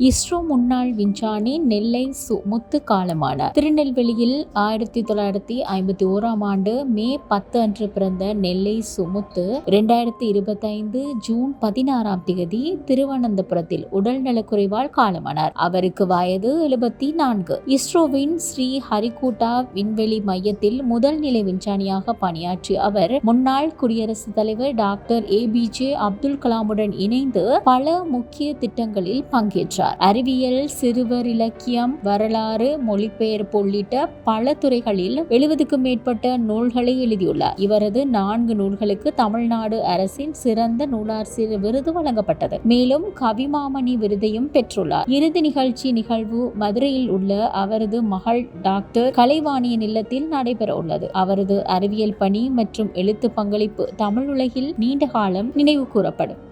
இஸ்ரோ முன்னாள் விஞ்ஞானி நெல்லை சு முத்து காலமானார். திருநெல்வேலியில் ஆயிரத்தி தொள்ளாயிரத்தி ஐம்பத்தி ஓராம் ஆண்டு மே பத்து அன்று பிறந்த நெல்லை சுமுத்து இரண்டாயிரத்தி இருபத்தைந்து ஜூன் பதினாறாம் தேதி திருவனந்தபுரத்தில் உடல் நலக்குறைவால் காலமானார். அவருக்கு வயது எழுபத்தி நான்கு. இஸ்ரோவின் ஸ்ரீ ஹரிகூட்டா விண்வெளி மையத்தில் முதல் நிலை விஞ்ஞானியாக பணியாற்றிய அவர் முன்னாள் குடியரசுத் தலைவர் doctor A P J Abdul கலாமுடன் இணைந்து பல முக்கிய திட்டங்களில் பங்கேற்றார். அறிவியல் சிறுவர் இலக்கியம் வரலாறு மொழிபெயர்ப்பு உள்ளிட்ட பல துறைகளில் எழுபதுக்கும் மேற்பட்ட நூல்களை எழுதியுள்ளார். இவரது நான்கு நூல்களுக்கு தமிழ்நாடு அரசின் சிறந்த நூலாசிரியர் விருது வழங்கப்பட்டது. மேலும் கவிமாமணி விருதையும் பெற்றுள்ளார். இறுதி நிகழ்ச்சி நிகழ்வு மதுரையில் உள்ள அவரது மகள் டாக்டர் கலைவாணியின் இல்லத்தில் நடைபெற உள்ளது. அவரது அறிவியல் பணி மற்றும் எழுத்து பங்களிப்பு தமிழ் உலகில் நீண்ட காலம் நினைவு கூறப்படும்.